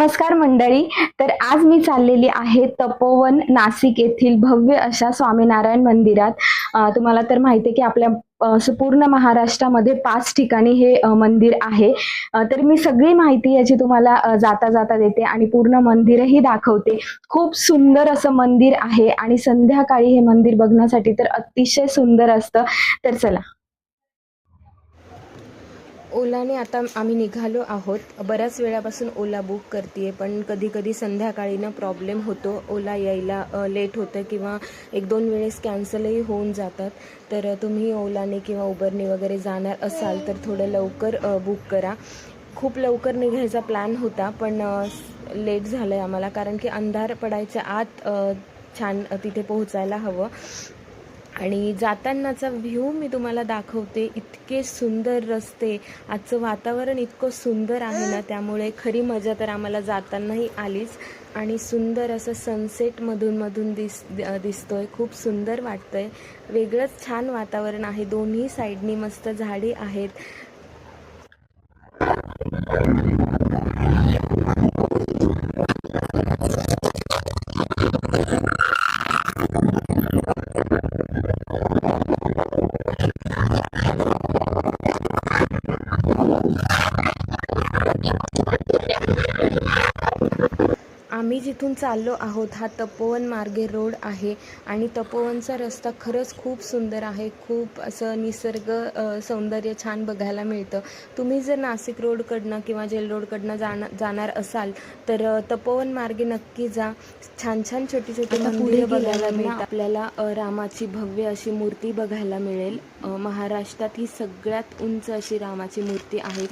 नमस्कार मंडळी. तर आज मी चाललेली आहे तपोवन नाशिक येथील भव्य अशा स्वामीनारायण मंदिरात. तुम्हाला तर माहिती आहे की आपल्या पूर्ण महाराष्ट्रामध्ये पाच ठिकाणी हे मंदिर आहे. तर मी सगळी माहिती याची तुम्हाला जाता जाता देते आणि पूर्ण मंदिरही दाखवते. खूप सुंदर असं मंदिर आहे आणि संध्याकाळी हे मंदिर बघण्यासाठी तर अतिशय सुंदर असतं. तर चला. ओलाने आता आम्ही निघालो आहोत. बऱ्याच वेळापासून ओला बुक करते पण कधी कधी संध्याकाळी ना प्रॉब्लेम होतो. ओला यायला लेट होतं किंवा एक दोन वेळेस कॅन्सलही होऊन जातात. तर तुम्ही ओलाने किंवा उबरने वगैरे जाणार असाल तर थोडं लवकर बुक करा. खूप लवकर निघायचा प्लॅन होता पण लेट झालं आहे आम्हाला. कारण की अंधार पडायच्या आत छान तिथे पोहोचायला हवं. आणि जातानाचा व्ह्यू मी तुम्हाला दाखवते इतके सुंदर रस्ते आजचं वातावरण इतकं सुंदर आहे ना त्यामुळे खरी मजा तर आम्हाला जातानाही आलीच. आणि सुंदर असं सनसेट मधून मधून दिस दिसतो दिसतोय खूप सुंदर वाटतंय. वेगळंच छान वातावरण आहे दोन्ही साईडनी मस्त झाडी आहेत. आम्ही जिथून चाललो आहोत हा तपोवन मार्गे रोड आहे आणि तपोवनचा रस्ता खरंच खूप सुंदर आहे. खूप असं निसर्ग सौंदर्य छान बघायला मिळतं. तुम्ही जर नाशिक रोडकडनं किंवा जेल रोडकडनं जाणार जाणार असाल तर तपोवन मार्गे नक्की जा. छान छान छोटी छोटी मंदिरं बघायला मिळतात. आपल्याला रामाची भव्य अशी मूर्ती बघायला मिळेल. महाराष्ट्रात ही सगळ्यात उंच अशी रामाची मूर्ती आहे.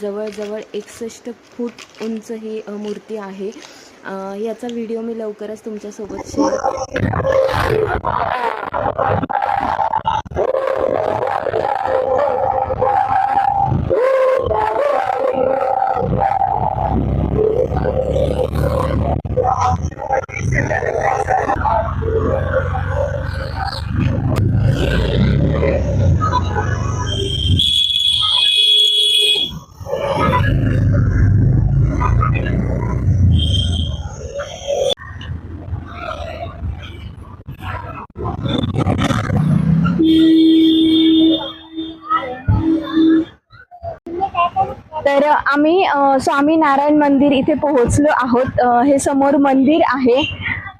जवळजवळ एकसष्ट फूट उंच ही मूर्ती आहे. याचा व्हिडिओ मी लवकरच तुमच्यासोबत शेअर तर आम्ही स्वामी स्वामीनारायण मंदिर इथे पोहोचलो आहोत. हे समोर मंदिर आहे.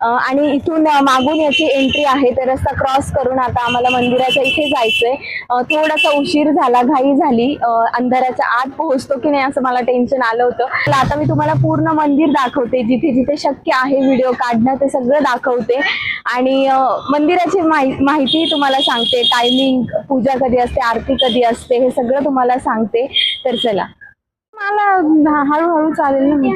आणि इथून मागून याची एंट्री आहे. तर रस्ता क्रॉस करून आता आम्हाला मंदिराच्या इथे जायचंय. थोडासा उशीर झाला घाई झाली. अंधाराच्या आत पोहोचतो की नाही असं मला टेन्शन आलं होतं. तर आता मी तुम्हाला पूर्ण मंदिर दाखवते. जिथे जिथे शक्य आहे व्हिडिओ काढणं ते सगळं दाखवते. आणि मंदिराची माहि माहिती तुम्हाला सांगते. टायमिंग पूजा कधी असते आरती कधी असते हे सगळं तुम्हाला सांगते. तर चला. मला हळूहळू चालेल ना मी.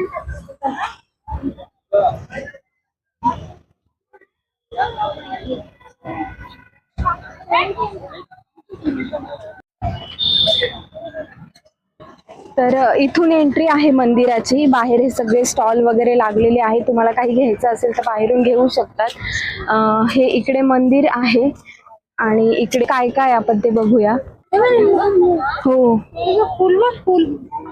तर इथून एंट्री आहे मंदिराची. बाहेर हे सगळे स्टॉल वगैरे लागलेले आहे तुम्हाला काही घ्यायचं असेल तर बाहेरून घेऊ शकतात. हे इकडे मंदिर आहे. आणि इकडे काय काय आपण ते बघूया. हो. फुल फुल.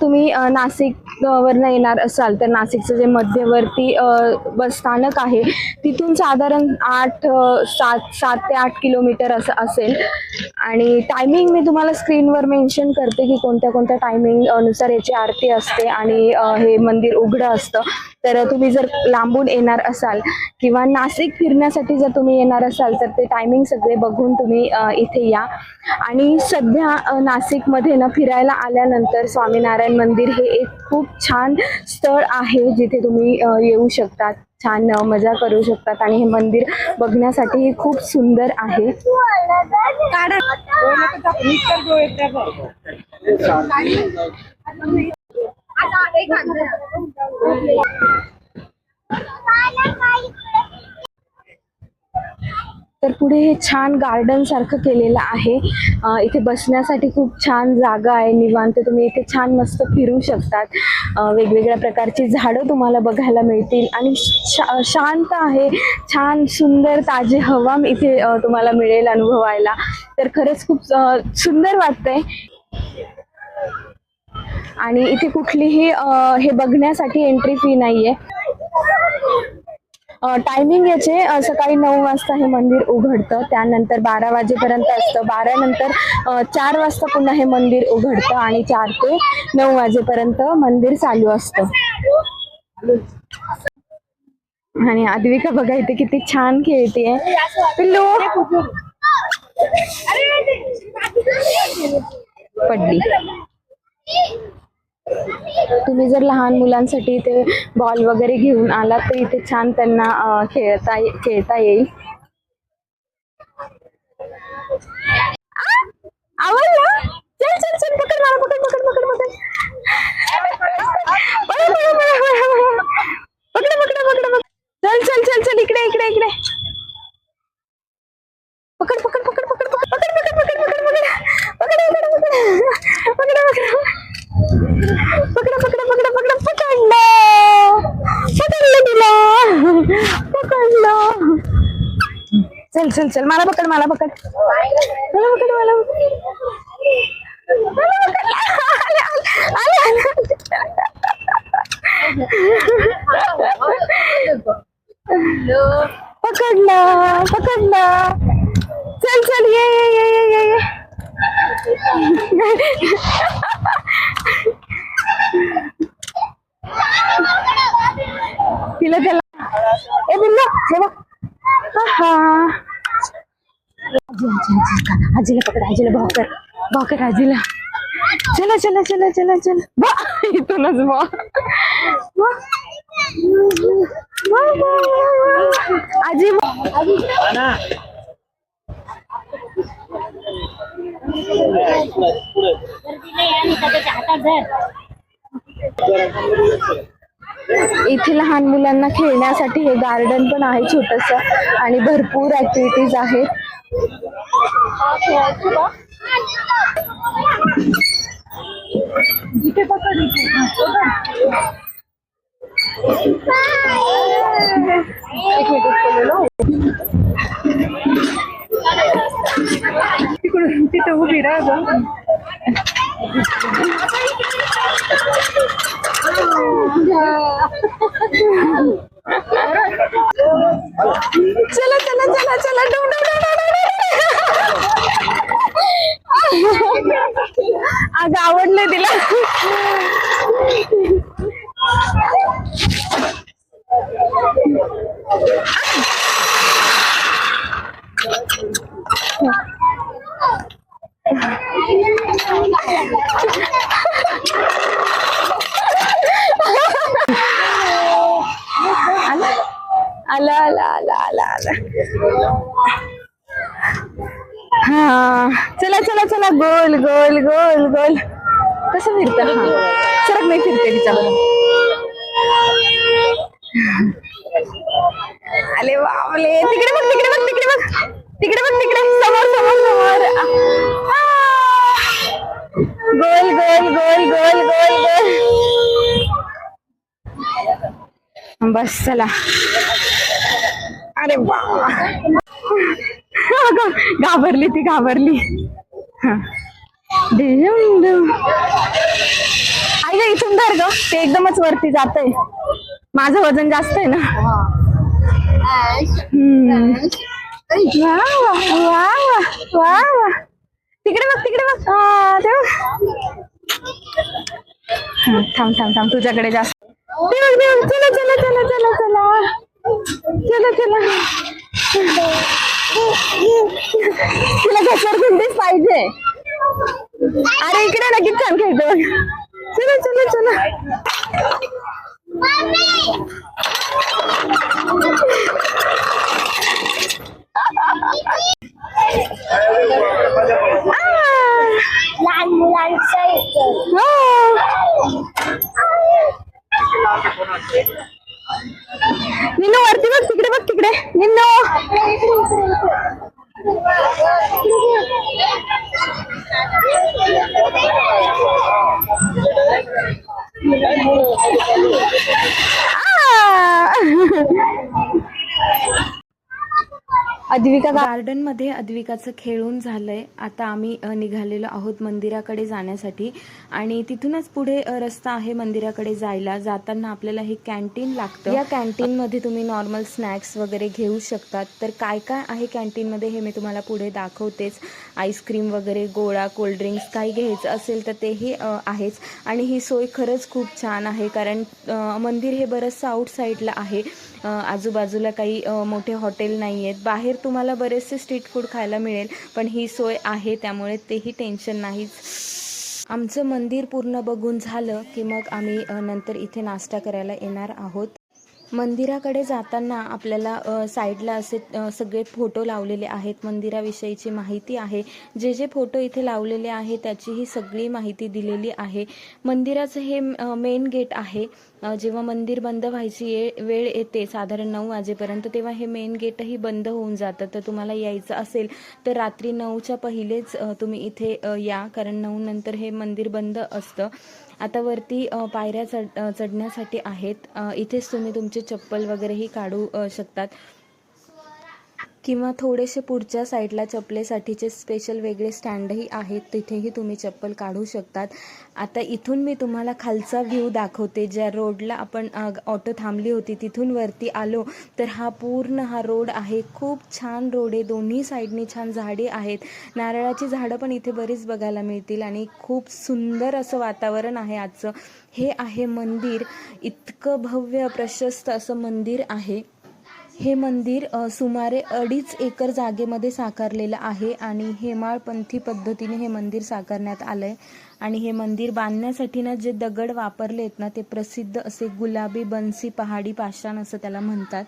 तुम्ही नाशिक वरनं येणार असाल तर नाशिकचं जे मध्यवर्ती बस स्थानक आहे तिथून साधारण आठ सात सात ते आठ किलोमीटर असं असेल. आणि टायमिंग मी तुम्हाला स्क्रीनवर मेन्शन करते की कोणत्या कोणत्या टायमिंगनुसार याची आरती असते आणि हे मंदिर उघडं असतं. तर तुम्ही जर लांबून येणार असाल किंवा नाशिक फिरण्यासाठी जर तुम्ही येणार असाल तर ते टायमिंग सगळे बघून तुम्ही इथे या. आणि सध्या नाशिकमध्ये ना फिरायला आल्यानंतर स्वामीनारायण मंदिर हे एक खूप छान स्थळ आहे जिथे तुम्ही येऊ शकतात छान मजा करू शकतात आणि हे मंदिर बघण्यासाठी खूप सुंदर आहे. तर पुढे हे छान गार्डन सारखं केलेलं आहे. इथे बसण्यासाठी खूप छान जागा आहे निवांत. तुम्ही इथे छान मस्त फिरू शकतात. वेगवेगळ्या प्रकारची झाडं तुम्हाला बघायला मिळतील. आणि शा शांत आहे. छान सुंदर ताजी हवा इथे तुम्हाला मिळेल अनुभवायला. तर खरंच खूप सुंदर वाटतंय. आणि इथे कुठलीही हे बघण्यासाठी एंट्री फी नाहीये. टायमिंग याचे सकाळी नऊ वाजता हे मंदिर उघडतं. त्यानंतर बारा वाजेपर्यंत असतं. बारानंतर चार वाजता पुन्हा हे मंदिर उघडतं आणि चार ते नऊ वाजेपर्यंत मंदिर चालू असतं. आणि आदविका बघा इथे किती छान खेळते पिल्लू! पडली. तुम्ही जर लहान मुलांसाठी इथे बॉल वगैरे घेऊन आलात तर इथे छान त्यांना खेळता खेळता येईल. आवाज चल चल चल पकड पकड पकड पकड पकड, चल चल मला पकड मला पकड. मला पकड मला पकडला पकडला. चल चल ये ये ये ये ये ये. तिला त्याला ए बिल्ला हे बघ. आहा. आजी, आजी, आजी, का- आजीला पकड आजीला भाव कर भाव कर आजीला चला चला चला चला चला बा इथूनच बा बा. बा, बा, बा. आजी बा. इथे लहान मुलांना खेळण्यासाठी हे गार्डन पण आहे छोटस आणि भरपूर ऍक्टिव्हिटीज आहेत. हो. तिकडून तिथे उभी राहा चला चला चला चला डव डव डव अग आवडलं तिला. हा. चला चला चला. गोल गोल गोल गोल. कसं फिरत? हा. सरक नाही फिरते तिच्याबरोबर. अरे बापले तिकडे बघ तिकडे बघ तिकडे बघ. तिकडे बघ तिकडे. समोर समोर समोर. गोल गोल गोल गोल गोल गोल. बस चला. अरे वा. घाबरली ती घाबरली. आई ग इथून धर ग. ते एकदमच वरती जातंय. माझं वजन जास्त आहे ना. वा वा वा वा तिकडे बघ तिकडे बघ. हा, थांब थांब थांब. तुझ्याकडे जास्त. चला चला चला चला चला. चला चला. तिला घसर गुंडीच पाहिजे. अरे इकडे ना किती छान खेळतो चला चला चला. लहान मुलांचं हो. निनू वरती बघ तिकडे बघ तिकडे निन्नू अद्विका का गार्डनमध्ये अद्विकाचं खेळून झालंय. आता आम्ही निघालेलो आहोत मंदिराकडे जाण्यासाठी. आणि तिथूनच पुढे रस्ता आहे मंदिराकडे जायला. जाताना आपल्याला हे कॅन्टीन लागतं. या कॅन्टीनमध्ये तुम्ही नॉर्मल स्नॅक्स वगैरे घेऊ शकतात. तर काय काय आहे कॅन्टीनमध्ये हे मी तुम्हाला पुढे दाखवतेच. आईस्क्रीम वगैरे गोळा कोल्ड्रिंक्स काही घ्यायचं असेल तर तेही आहेच. आणि ही सोय खरंच खूप छान आहे. कारण मंदिर हे बरंचसं आउटसाईडला आहे. आजूबाजूला काही मोठे हॉटेल नाही आहेत बाहेर तुम्हाला बरेचसे स्ट्रीट फूड खायला मिळेल पण ही सोय आहे त्यामुळे तेही टेन्शन नाहीच. आमचं मंदिर पूर्ण बघून झालं की मग आम्ही नंतर इथे नाश्ता करायला येणार आहोत. मंदिराकडे जाताना आपल्याला साईडला असे सगळे फोटो लावलेले आहेत. मंदिराविषयीची माहिती आहे. जे जे फोटो इथे लावलेले आहे त्याचीही सगळी माहिती दिलेली आहे. मंदिराचं हे मेन गेट आहे. जेव्हा मंदिर बंद व्हायची ये वेळ येते साधारण नऊ वाजेपर्यंत तेव्हा हे मेन गेटही बंद होऊन जातं. तर तुम्हाला यायचं असेल तर रात्री नऊच्या पहिलेच तुम्ही इथे या. कारण नऊ नंतर हे मंदिर बंद असतं. आता वरती पायऱ्या चढ चढण्यासाठी आहेत. इथेच तुम्ही तुमचे चप्पल वगैरेही काढू शकतात. किंवा थोडेसे पुढच्या साईडला चपलेसाठीचे स्पेशल वेगळे स्टँडही आहेत. तिथेही तुम्ही चप्पल काढू शकतात. आता इथून मी तुम्हाला खालचा व्ह्यू दाखवते. ज्या रोडला आपण ऑटो थांबली होती तिथून वरती आलो तर हा पूर्ण हा रोड आहे. खूप छान रोड आहे. दोन्ही साईडनी छान झाडे आहेत. नारळाची झाडं पण इथे बरीच बघायला मिळतील आणि खूप सुंदर असं वातावरण आहे आजचं. हे आहे मंदिर. इतकं भव्य प्रशस्त असं मंदिर आहे. हे मंदिर सुमारे अडीच एकर जागेमध्ये साकारलेलं आहे आणि हेमाळपंथी पद्धतीने हे मंदिर साकारण्यात आलं आहे आणि हे मंदिर बांधण्यासाठी ना जे दगड वापरले आहेत ना ते प्रसिद्ध असे गुलाबी बन्सी पहाडी पाषाण असं त्याला म्हणतात.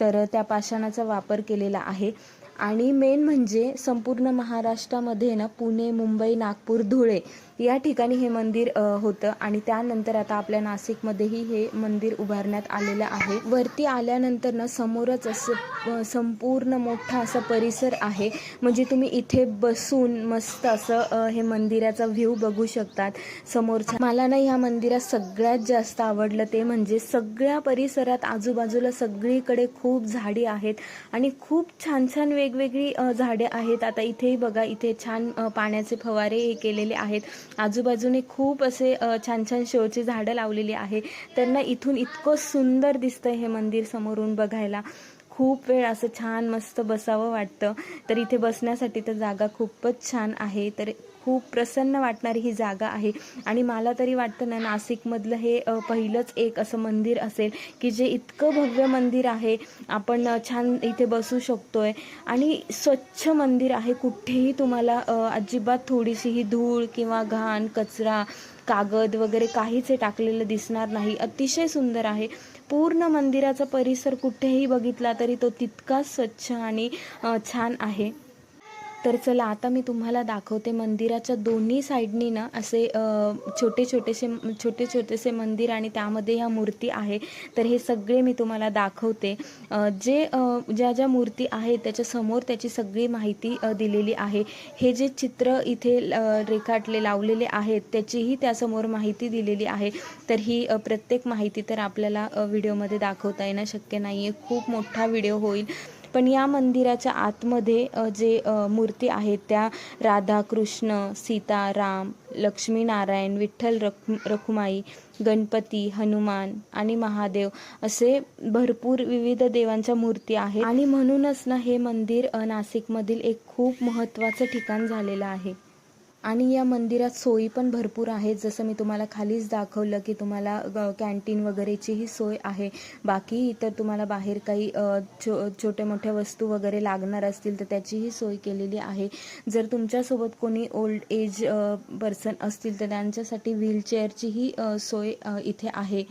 तर त्या पाषाणाचा वापर केलेला आहे. आणि मेन म्हणजे संपूर्ण महाराष्ट्रामध्ये ना पुणे मुंबई नागपूर धुळे या ठिकाणी हे मंदिर होतं आणि त्यानंतर आता आपल्या नाशिकमध्येही हे मंदिर उभारण्यात आलेलं आहे. वरती आल्यानंतर ना समोरच असं संपूर्ण मोठा असा परिसर आहे. म्हणजे तुम्ही इथे बसून मस्त असं हे मंदिराचा व्ह्यू बघू शकतात. समोरचा मला ना ह्या मंदिरात सगळ्यात जास्त आवडलं ते म्हणजे सगळ्या परिसरात आजूबाजूला सगळीकडे खूप झाडी आहेत आणि खूप छान छान वेगवेगळी झाडे आहेत. आता इथेही बघा इथे छान पाण्याचे फवारे हे केलेले आहेत. आजूबाजूने खूप असे छान छान शोची झाडं लावलेली आहे. तर ना इथून इतकं सुंदर दिसतंय हे मंदिर समोरून बघायला. खूप वेळ असं छान मस्त बसावं वाटतं. तर इथे बसण्यासाठी तर जागा खूपच छान आहे. तर खूप प्रसन्न वाटणारी ही जागा आहे. आणि मला तरी वाटतं ना नाशिकमधलं हे पहिलंच एक असं मंदिर असेल की जे इतकं भव्य मंदिर आहे. आपण छान इथे बसू शकतोय. आणि स्वच्छ मंदिर आहे. कुठेही तुम्हाला अजिबात थोडीशीही धूळ किंवा घाण कचरा कागद वगैरे काहीच हे टाकलेलं दिसणार नाही. अतिशय सुंदर आहे. पूर्ण मंदिराचा परिसर कुठेही बघितला तरी तो तितकाच स्वच्छ आणि छान आहे. तर चला आता मी तुम्हाला दाखवते मंदिराच्या दोन्ही साईडनी ना असे छोटे छोटेसे छोटे छोटेसे मंदिर आणि त्यामध्ये ह्या मूर्ती आहे. तर हे सगळे मी तुम्हाला दाखवते. जे ज्या ज्या मूर्ती आहेत त्याच्यासमोर त्याची सगळी माहिती दिलेली आहे. हे जे चित्र इथे रेखाटले लावलेले आहेत त्याचीही त्यासमोर माहिती दिलेली आहे. तर ही प्रत्येक माहिती तर आपल्याला व्हिडिओमध्ये दाखवता येणं शक्य नाही आहे खूप मोठा व्हिडिओ होईल. पण या मंदिराच्या आतमध्ये जे मूर्ती आहेत त्या राधा कृष्ण सीता राम लक्ष्मीनारायण विठ्ठल रख रखुमाई गणपती हनुमान आणि महादेव असे भरपूर विविध देवांच्या मूर्ती आहेत. आणि म्हणूनच ना हे मंदिर नाशिकमधील एक खूप महत्त्वाचं ठिकाण झालेलं आहे. आणि या मंदिरात सोयी पण भरपूर आहेत. जसं मी तुम्हाला खालीच दाखवलं की तुम्हाला कॅन्टीन वगैरेचीही सोय आहे. बाकी इतर तुम्हाला बाहेर काही छो छोट्या मोठ्या वस्तू वगैरे लागणार असतील तर त्याचीही सोय केलेली आहे. जर तुमच्यासोबत कोणी ओल्ड एज पर्सन असतील तर त्यांच्यासाठी व्हीलचेअरचीही सोय इथे आहे.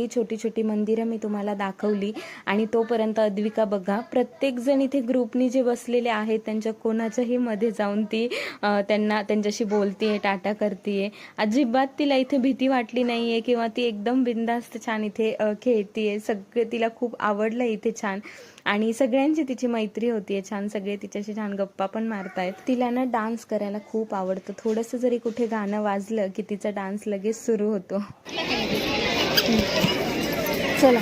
सगळी छोटी छोटी मंदिरं मी तुम्हाला दाखवली. आणि तोपर्यंत अद्विका बघा प्रत्येकजण इथे ग्रुपनी जे बसलेले आहेत त्यांच्या कोणाच्याही मध्ये जाऊन ती त्यांना त्यांच्याशी बोलतीये टाटा करतीये. अजिबात तिला इथे भीती वाटली नाहीये किंवा ती एकदम बिंदास्त छान इथे खेळतीये. सगळे तिला खूप आवडलं इथे छान. आणि सगळ्यांची तिची मैत्री होतीये छान. सगळे तिच्याशी छान गप्पा पण मारतायत. तिला ना डान्स करायला खूप आवडतं. थोडंसं जरी कुठे गाणं वाजलं की तिचा डान्स लगेच सुरू होतो. चला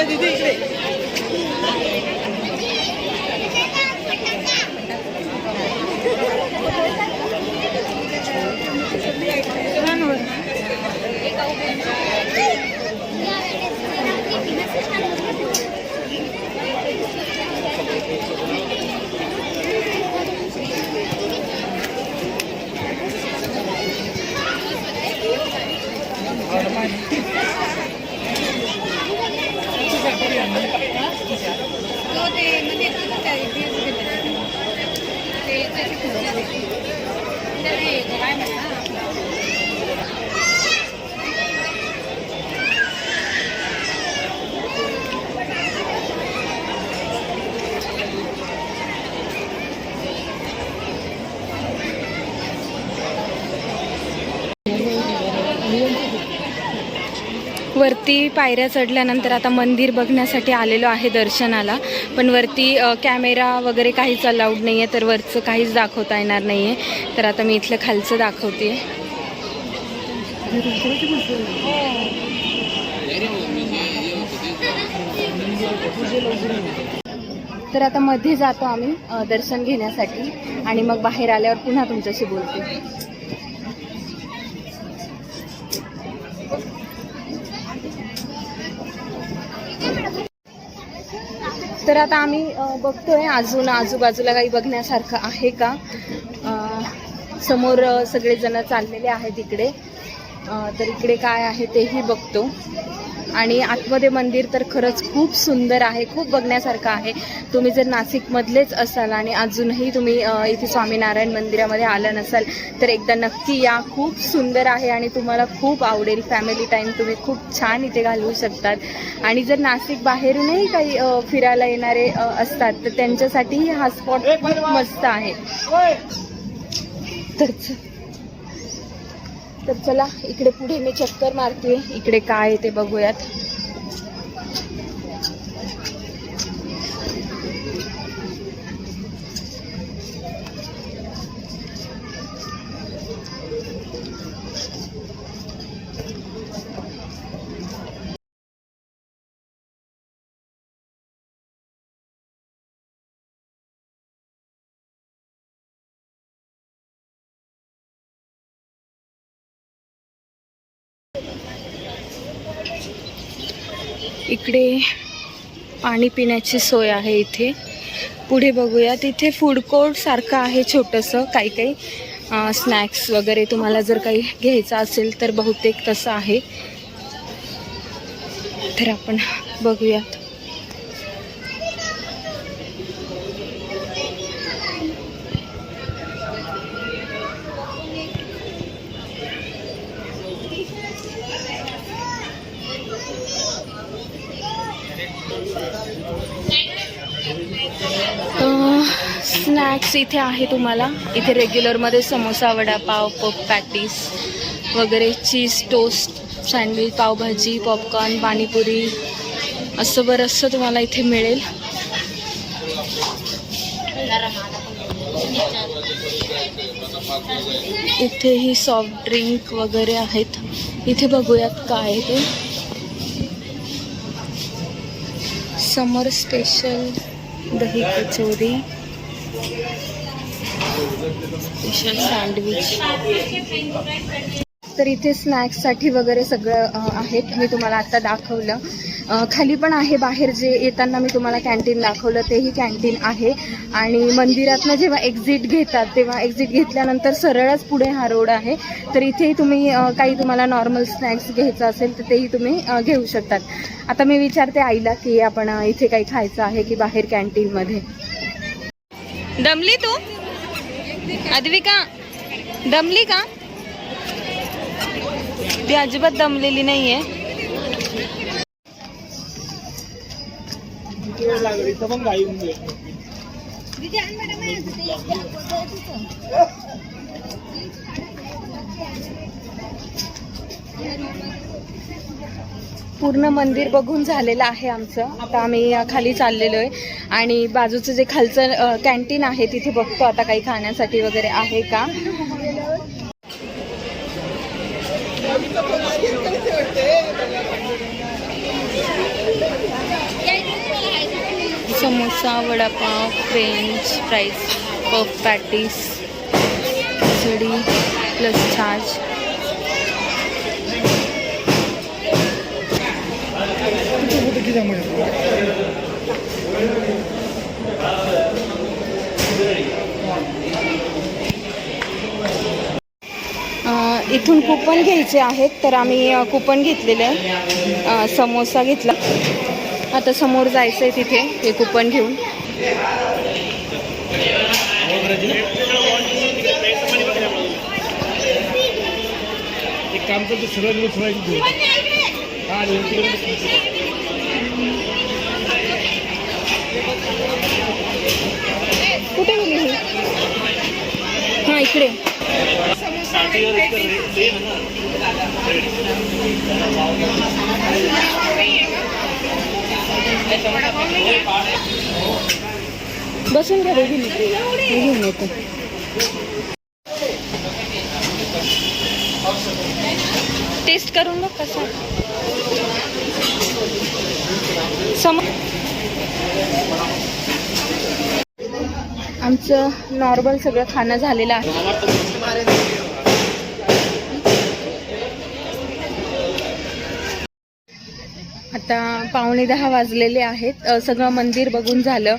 वरती पायऱ्या चढल्यानंतर आता मंदिर बघण्यासाठी आलेलो आहे दर्शनाला. पण वरती कॅमेरा वगैरे काहीच अलाउड नाही आहे तर वरचं काहीच दाखवता येणार नाही आहे तर आता मी इथलं खालचं दाखवते. तर आता मध्ये जातो आम्ही दर्शन घेण्यासाठी. आणि मग बाहेर आल्यावर पुन्हा तुमच्याशी बोलते. तर आता आम्ही बघतोय अजून आजूबाजूला काही बघण्यासारखं आहे का? समोर सगळेजण चाललेले आहेत इकडे. तर इकडे काय आहे तेही बघतो. आणि आतमध्ये मंदिर तर खरंच खूप सुंदर आहे खूप बघण्यासारखं आहे. तुम्ही जर नाशिकमधलेच असाल आणि अजूनही तुम्ही इथे स्वामीनारायण मंदिरामध्ये आलं नसाल तर एकदा नक्की या. खूप सुंदर आहे आणि तुम्हाला खूप आवडेल. फॅमिली टाईम तुम्ही खूप छान इथे घालवू शकतात. आणि जर नाशिक बाहेरूनही काही फिरायला येणारे असतात तर त्यांच्यासाठीही हा स्पॉट खूप मस्त आहे. तर तर चला इकडे पुढे मी चक्कर मारते इकडे काय आहे ते बघूयात. इकडे पाणी पिण्याची सोय आहे इथे. पुढे बघूया. तिथे फूड कोर्ट सारखं आहे छोटंसं. काही काही स्नॅक्स वगैरे तुम्हाला जर काही घ्यायचं असेल तर बहुतेक तसं आहे. तर आपण बघूयात. स्नॅक्स इथे आहे तुम्हाला. इथे रेग्युलरमध्ये समोसा वडापाव पप पॅटीस वगैरे cheese toast sandwich pav bhaji popcorn pani puri. असं बरंचसं तुम्हाला इथे मिळेल. इथेही सॉफ्ट ड्रिंक वगैरे आहेत. इथे बघूयात काय आहे ते. समर स्पेशल दही कचोरी. स्पेशल सँडविच तर इथे स्नॅक्ससाठी वगैरे सगळं आहेत. मी तुम्हाला आता दाखवलं. खाली पण आहे बाहेर जे येताना मी तुम्हाला कॅन्टीन दाखवलं तेही कॅन्टीन आहे. आणि मंदिरातनं जेव्हा एक्झिट घेतात तेव्हा एक्झिट घेतल्यानंतर सरळच पुढे हा रोड आहे. तर इथेही तुम्ही काही तुम्हाला नॉर्मल स्नॅक्स घ्यायचं असेल तर तेही तुम्ही घेऊ शकतात. आता मी विचारते आईला की आपण इथे काही खायचं आहे की बाहेर कॅन्टीनमध्ये? दमली तू? अद्विका दमली का? ती अजिबात दमलेली नाहीये. पूर्ण मंदिर बघून झालेलं आहे आमचं. आता आम्ही खाली चाललेलो आहे. आणि बाजूचं जे खालचं कॅन्टीन आहे तिथे बघतो आता काही खाण्यासाठी वगैरे आहे का? Samosa vada pav French fries puff patties khichdi plus छाछ. अ, इथून कुपन घ्यायचे आहेत तर आम्ही कुपन घेतलेले आहे. समोसा घेतला. आता समोर जायचं आहे तिथे हे कुपन घेऊन. एक काम करतो सरळ दिवस कुठे गेली ही? हाँ, इकडे. बसून घ्या मी घेऊन येतो. टेस्ट करून बघ कसं. सम आमचं नॉर्मल सगळं खाणं झालेलं आहे. आता पावणे दहा वाजलेले आहेत. सगळं मंदिर बघून झालं.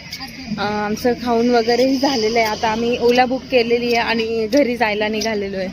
आमचं खाऊन वगैरेही झालेलं आहे. आता आम्ही ओला बुक केलेली आहे आणि घरी जायला निघालेलो आहे.